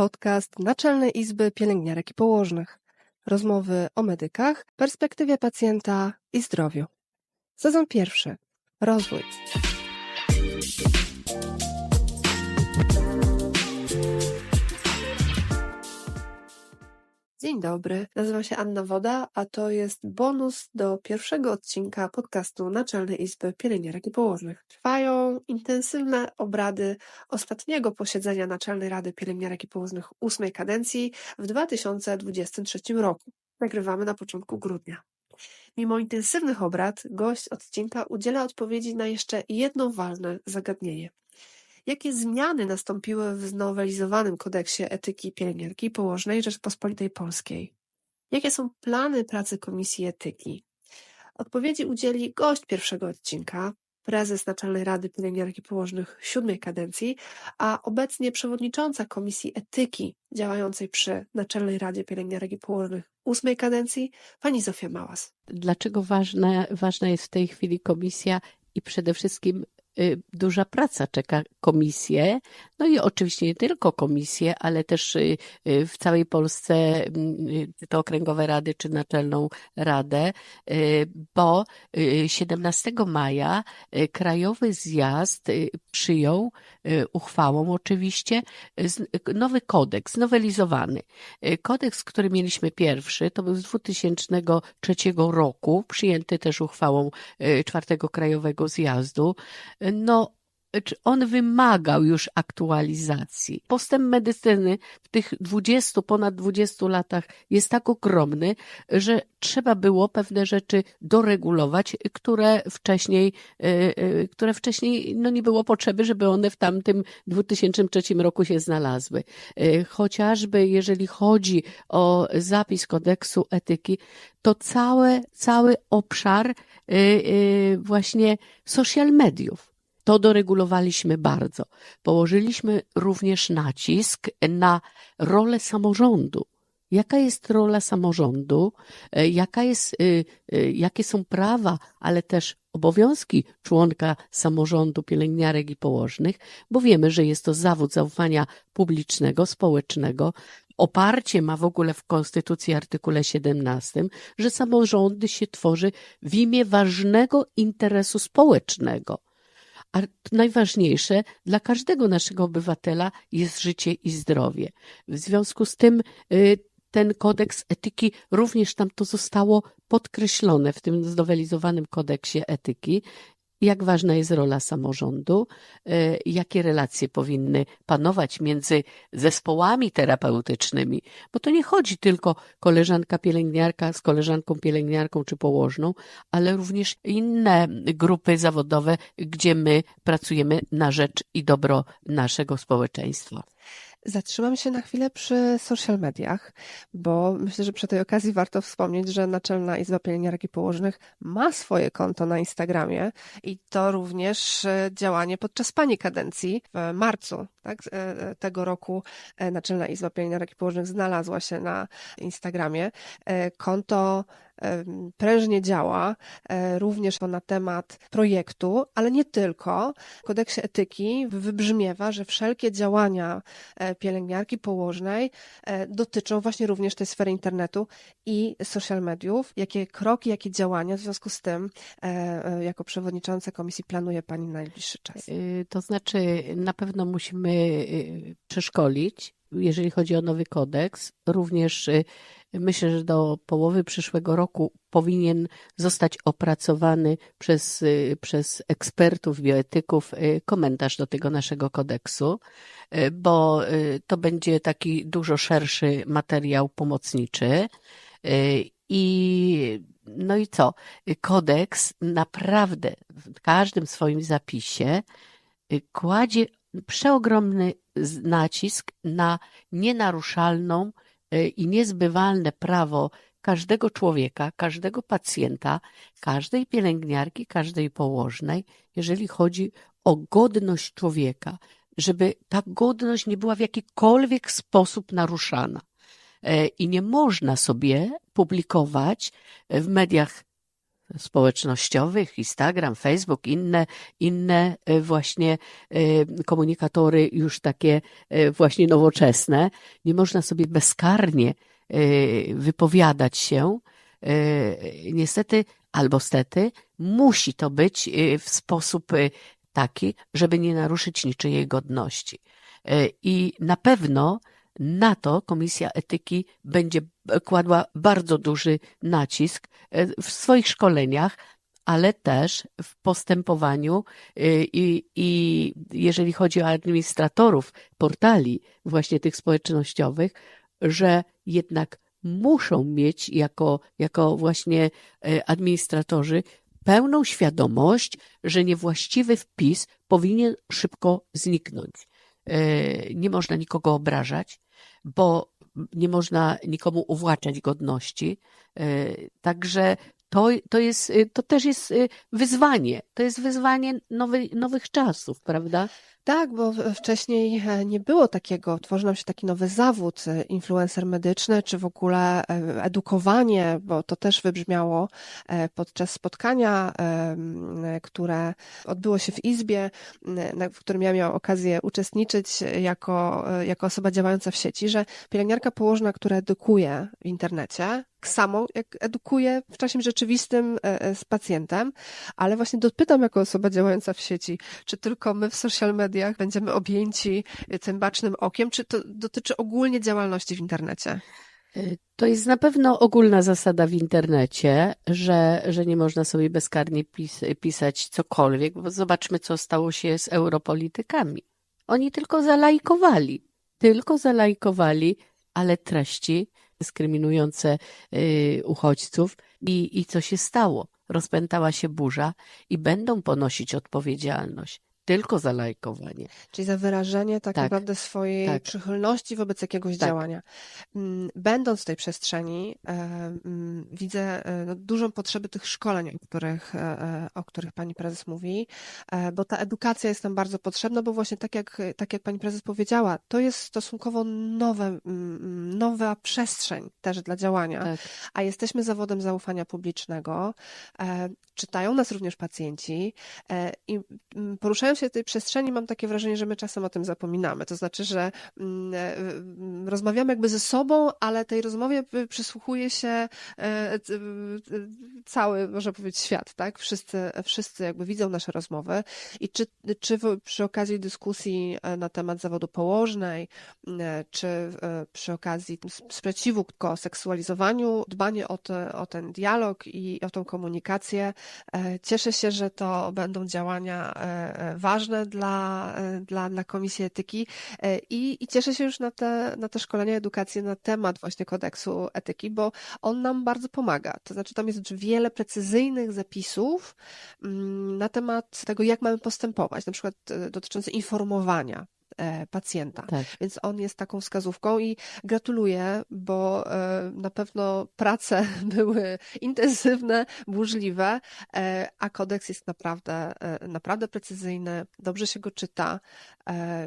podcast Naczelnej Izby Pielęgniarek i Położnych. Rozmowy o medykach, perspektywie pacjenta i zdrowiu. Sezon pierwszy. Rozwój. Dzień dobry, nazywam się Anna Woda, a to jest bonus do pierwszego odcinka podcastu Naczelnej Izby Pielęgniarek i Położnych. Trwają intensywne obrady ostatniego posiedzenia Naczelnej Rady Pielęgniarek i Położnych ósmej kadencji w 2023 roku. Nagrywamy na początku grudnia. Mimo intensywnych obrad, gość odcinka udziela odpowiedzi na jeszcze jedno ważne zagadnienie. Jakie zmiany nastąpiły w znowelizowanym kodeksie etyki pielęgniarki położnej Rzeczpospolitej Polskiej? Jakie są plany pracy Komisji Etyki? Odpowiedzi udzieli gość pierwszego odcinka, prezes Naczelnej Rady Pielęgniarek i Położnych siódmej kadencji, a obecnie przewodnicząca Komisji Etyki działającej przy Naczelnej Radzie Pielęgniarek i Położnych ósmej kadencji, pani Zofia Małas. Dlaczego ważna, ważna jest w tej chwili komisja i przede wszystkim duża praca czeka komisję, no i oczywiście nie tylko komisję, ale też y, y, w całej Polsce to okręgowe rady czy naczelną radę, bo 17 maja Krajowy Zjazd przyjął uchwałą oczywiście nowy kodeks, znowelizowany. Kodeks, który mieliśmy pierwszy, to był z 2003 roku, przyjęty też uchwałą czwartego Krajowego Zjazdu no, on wymagał już aktualizacji. Postęp medycyny w tych 20, ponad 20 latach jest tak ogromny, że trzeba było pewne rzeczy doregulować, które wcześniej, e, e, które wcześniej no nie było potrzeby, żeby one w tamtym 2003 roku się znalazły. E, chociażby jeżeli chodzi o zapis kodeksu etyki, to całe, cały obszar właśnie social mediów to doregulowaliśmy bardzo. Położyliśmy również nacisk na rolę samorządu. Jaka jest rola samorządu, e, jaka jest, e, e, jakie są prawa, ale też obowiązki członka samorządu pielęgniarek i położnych, bo wiemy, że jest to zawód zaufania publicznego, społecznego. Oparcie ma w ogóle w Konstytucji artykule 17, że samorządy się tworzy w imię ważnego interesu społecznego. A najważniejsze dla każdego naszego obywatela jest życie i zdrowie. W związku z tym y, ten kodeks etyki również tam to zostało podkreślone w tym znowelizowanym kodeksie etyki jak ważna jest rola samorządu, e, jakie relacje powinny panować między zespołami terapeutycznymi, bo to nie chodzi tylko koleżanka pielęgniarka z koleżanką pielęgniarką czy położną, ale również inne grupy zawodowe, gdzie my pracujemy na rzecz i dobro naszego społeczeństwa. Zatrzymam się na chwilę przy social mediach, bo myślę, że przy tej okazji warto wspomnieć, że Naczelna Izba Pielęgniarek i Położnych ma swoje konto na Instagramie i to również e, działanie podczas pani kadencji w marcu tak, e, e, tego roku Naczelna Izba Pielęgniarek i Położnych znalazła się na Instagramie. Konto prężnie działa, e, również na temat projektu, ale nie tylko. W kodeksie etyki wybrzmiewa, że wszelkie działania e, pielęgniarki położnej e, dotyczą właśnie również tej sfery internetu i social mediów. Jakie kroki, jakie działania w związku z tym jako przewodnicząca komisji planuje Pani na najbliższy czas? Y, to znaczy na pewno musimy y, przeszkolić jeżeli chodzi o nowy kodeks. Również y, myślę, że do połowy przyszłego roku powinien zostać opracowany przez, y, przez ekspertów, bioetyków komentarz do tego naszego kodeksu, bo to będzie taki dużo szerszy materiał pomocniczy. I no i co? Kodeks naprawdę w każdym swoim zapisie kładzie przeogromny nacisk na nienaruszalną e, i niezbywalne prawo każdego człowieka, każdego pacjenta, każdej pielęgniarki, każdej położnej, jeżeli chodzi o godność człowieka, żeby ta godność nie była w jakikolwiek sposób naruszana. E, I nie można sobie publikować w mediach społecznościowych, Instagram, Facebook, inne, inne e, właśnie e, komunikatory już takie e, właśnie nowoczesne. Nie można sobie bezkarnie wypowiadać się. Niestety albo stety, musi to być w sposób taki, żeby nie naruszyć niczyjej godności. I na pewno na to Komisja Etyki będzie kładła bardzo duży nacisk e, w swoich szkoleniach, ale też w postępowaniu e, i, i jeżeli chodzi o administratorów portali właśnie tych społecznościowych, że jednak muszą mieć jako, jako właśnie e, administratorzy pełną świadomość, że niewłaściwy wpis powinien szybko zniknąć. Nie można nikogo obrażać, bo nie można nikomu uwłaczać godności. E, także to, to, jest, to też jest wyzwanie. To jest wyzwanie nowy, nowych czasów, prawda? Tak, bo wcześniej e, nie było takiego, tworzy nam się taki nowy zawód, e, influencer medyczny, czy w ogóle e, edukowanie, bo to też wybrzmiało podczas spotkania, które odbyło się w Izbie, w którym ja miałam okazję uczestniczyć jako, jako osoba działająca w sieci, że pielęgniarka położna, która edukuje w internecie, samo, jak edukuję w czasie rzeczywistym z pacjentem, ale właśnie dopytam jako osoba działająca w sieci, czy tylko my w social media mediach będziemy objęci tym bacznym okiem, czy to dotyczy ogólnie działalności w internecie? To jest na pewno ogólna zasada w internecie, że, że nie można sobie bezkarnie pis pisać cokolwiek, bo zobaczmy, co stało się z europolitykami. Oni tylko zalajkowali, tylko zalajkowali, ale treści dyskryminujące y, uchodźców i, i co się stało? Rozpętała się burza i będą ponosić odpowiedzialność tylko za lajkowanie. Czyli za wyrażenie tak, tak naprawdę swojej tak. przychylności wobec jakiegoś tak. działania. Mm, będąc w tej przestrzeni, e, mm, widzę e, no, dużą potrzebę tych szkoleń, o których, e, o których pani prezes mówi, bo ta edukacja jest nam bardzo potrzebna, bo właśnie tak jak, tak jak pani prezes powiedziała, to jest stosunkowo nowe, mm, nowa przestrzeń też dla działania, tak. a jesteśmy zawodem zaufania publicznego, czytają nas również pacjenci i poruszają się tej przestrzeni mam takie wrażenie, że my czasem o tym zapominamy. To znaczy, że mm, e, mm, rozmawiamy jakby ze sobą, ale tej rozmowie przysłuchuje się e, cały, można powiedzieć, świat, tak? Wszyscy, wszyscy jakby widzą nasze rozmowy i czy, czy przy okazji dyskusji e, na temat zawodu położnej, czy przy okazji sprzeciwu ku seksualizowaniu, dbanie o, te, o ten dialog i o tą komunikację, cieszę się, że to będą działania ważne dla, e, dla, dla Komisji Etyki e, i, i cieszę się już na te, na te szkolenia, edukację na temat właśnie kodeksu etyki, bo on nam bardzo pomaga. To znaczy tam jest wiele precyzyjnych zapisów mm, na temat tego, jak mamy postępować, na przykład e, dotyczące informowania pacjenta. Tak. Więc on jest taką wskazówką i gratuluję, bo e, na pewno prace były intensywne, burzliwe, e, a kodeks jest naprawdę, naprawdę precyzyjny, dobrze się go czyta.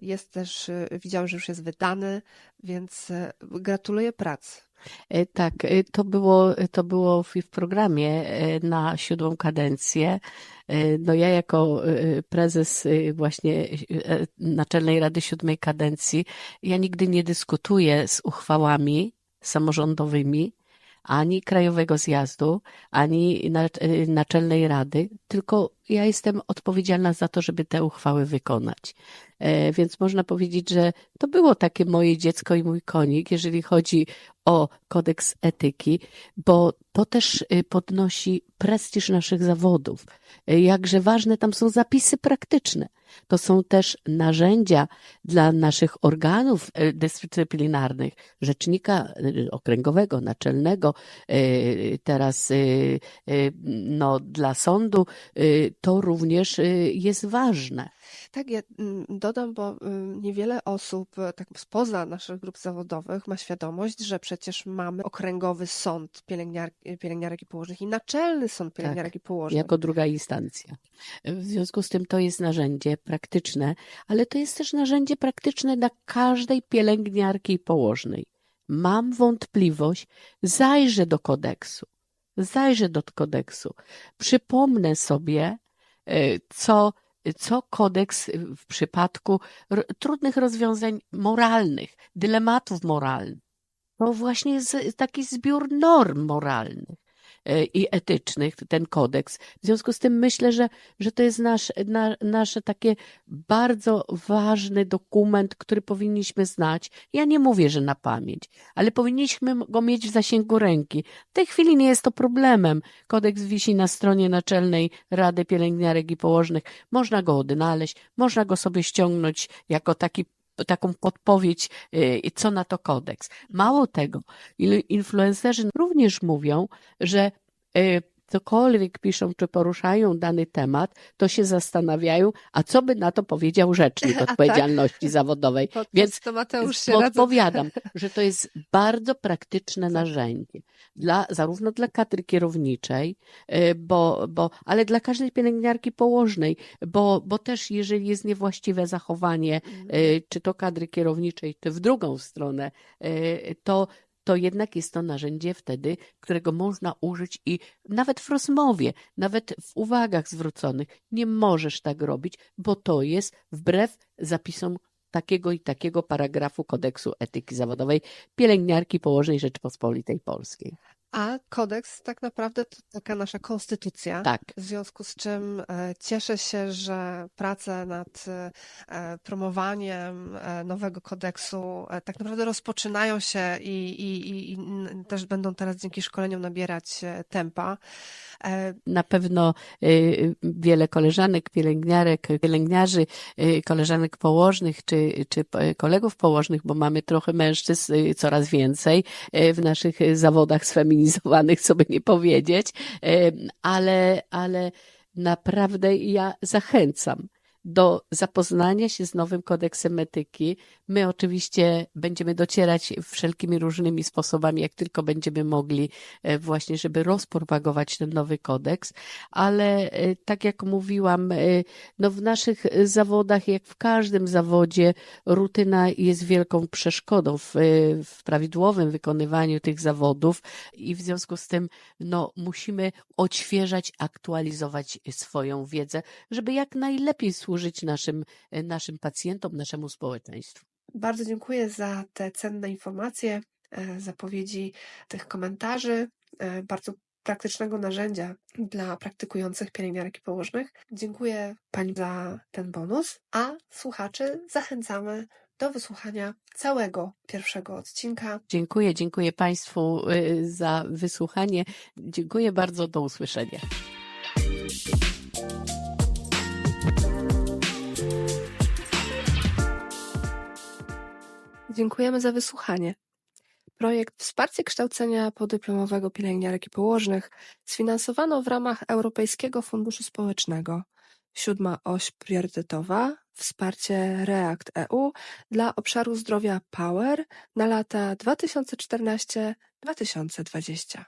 Jest też, widziałam, że już jest wydany, więc gratuluję pracy. E, tak, e, to było, to było w, w programie e, na siódmą kadencję. No ja jako prezes właśnie Naczelnej Rady Siódmej Kadencji, ja nigdy nie dyskutuję z uchwałami samorządowymi, ani Krajowego Zjazdu, ani Naczelnej Rady, tylko ja jestem odpowiedzialna za to, żeby te uchwały wykonać. E, więc można powiedzieć, że to było takie moje dziecko i mój konik, jeżeli chodzi o kodeks etyki, bo to też y, podnosi prestiż naszych zawodów. E, jakże ważne tam są zapisy praktyczne. To są też narzędzia dla naszych organów e, dyscyplinarnych, rzecznika okręgowego, naczelnego, teraz no, dla sądu. To również jest ważne. Tak, ja mm, dodam, bo mm, niewiele osób e, tak spoza naszych grup zawodowych ma świadomość, że przecież mamy okręgowy sąd pielęgniar, pielęgniarek i położnych i naczelny sąd pielęgniarek tak, i położnych. Jako druga instancja. W związku z tym to jest narzędzie praktyczne, ale to jest też narzędzie praktyczne dla każdej pielęgniarki i położnej. Mam wątpliwość, zajrzę do kodeksu zajrzę do kodeksu, przypomnę sobie, e, co, co kodeks w przypadku trudnych rozwiązań moralnych, dylematów moralnych, to właśnie jest taki zbiór norm moralnych i etycznych, ten kodeks. W związku z tym myślę, że, że to jest nasz, na, nasze takie bardzo ważny dokument, który powinniśmy znać. Ja nie mówię, że na pamięć, ale powinniśmy go mieć w zasięgu ręki. W tej chwili nie jest to problemem. Kodeks wisi na stronie naczelnej Rady Pielęgniarek i Położnych. Można go odnaleźć, można go sobie ściągnąć jako taki taką podpowiedź, y, co na to kodeks. Mało tego, influencerzy również mówią, że y, cokolwiek piszą czy poruszają dany temat, to się zastanawiają, a co by na to powiedział rzecznik tak? odpowiedzialności zawodowej. Pod, Więc. Podpowiadam, że to jest bardzo praktyczne narzędzie, dla, zarówno dla kadry kierowniczej, y, bo, bo, ale dla każdej pielęgniarki położnej, bo, bo też jeżeli jest niewłaściwe zachowanie, y, czy to kadry kierowniczej, czy w drugą stronę, y, to, to jednak jest to narzędzie wtedy, którego można użyć i nawet w rozmowie, nawet w uwagach zwróconych nie możesz tak robić, bo to jest wbrew zapisom takiego i takiego paragrafu kodeksu etyki zawodowej pielęgniarki położnej Rzeczypospolitej Polskiej. A kodeks tak naprawdę to taka nasza konstytucja. Tak. W związku z czym e, cieszę się, że prace nad e, promowaniem e, nowego kodeksu tak naprawdę rozpoczynają się i, i, i, też będą teraz dzięki szkoleniom nabierać tempa. Na pewno y, wiele koleżanek, pielęgniarek, pielęgniarzy, y, koleżanek położnych czy, czy kolegów położnych, bo mamy trochę mężczyzn y, coraz więcej w naszych zawodach sfeminizowanych, co by nie powiedzieć, ale, ale naprawdę ja zachęcam do zapoznania się z nowym kodeksem etyki. My oczywiście będziemy docierać wszelkimi różnymi sposobami, jak tylko będziemy mogli, e, właśnie, żeby rozpropagować ten nowy kodeks, ale e, tak jak mówiłam, e, no w naszych zawodach, jak w każdym zawodzie, rutyna jest wielką przeszkodą w, w prawidłowym wykonywaniu tych zawodów i w związku z tym no, musimy odświeżać, aktualizować swoją wiedzę, żeby jak najlepiej służyć naszym, e, naszym pacjentom, naszemu społeczeństwu. Bardzo dziękuję za te cenne informacje, e, zapowiedzi tych komentarzy, e, bardzo praktycznego narzędzia dla praktykujących pielęgniarek i położnych. Dziękuję Pani za ten bonus, a słuchaczy zachęcamy do wysłuchania całego pierwszego odcinka. Dziękuję, dziękuję Państwu za wysłuchanie. Dziękuję bardzo, do usłyszenia. Dziękujemy za wysłuchanie. Projekt Wsparcie kształcenia podyplomowego pielęgniarek i położnych sfinansowano w ramach Europejskiego Funduszu Społecznego. Siódma oś priorytetowa wsparcie REACT EU dla obszaru zdrowia Power na lata 2014-2020.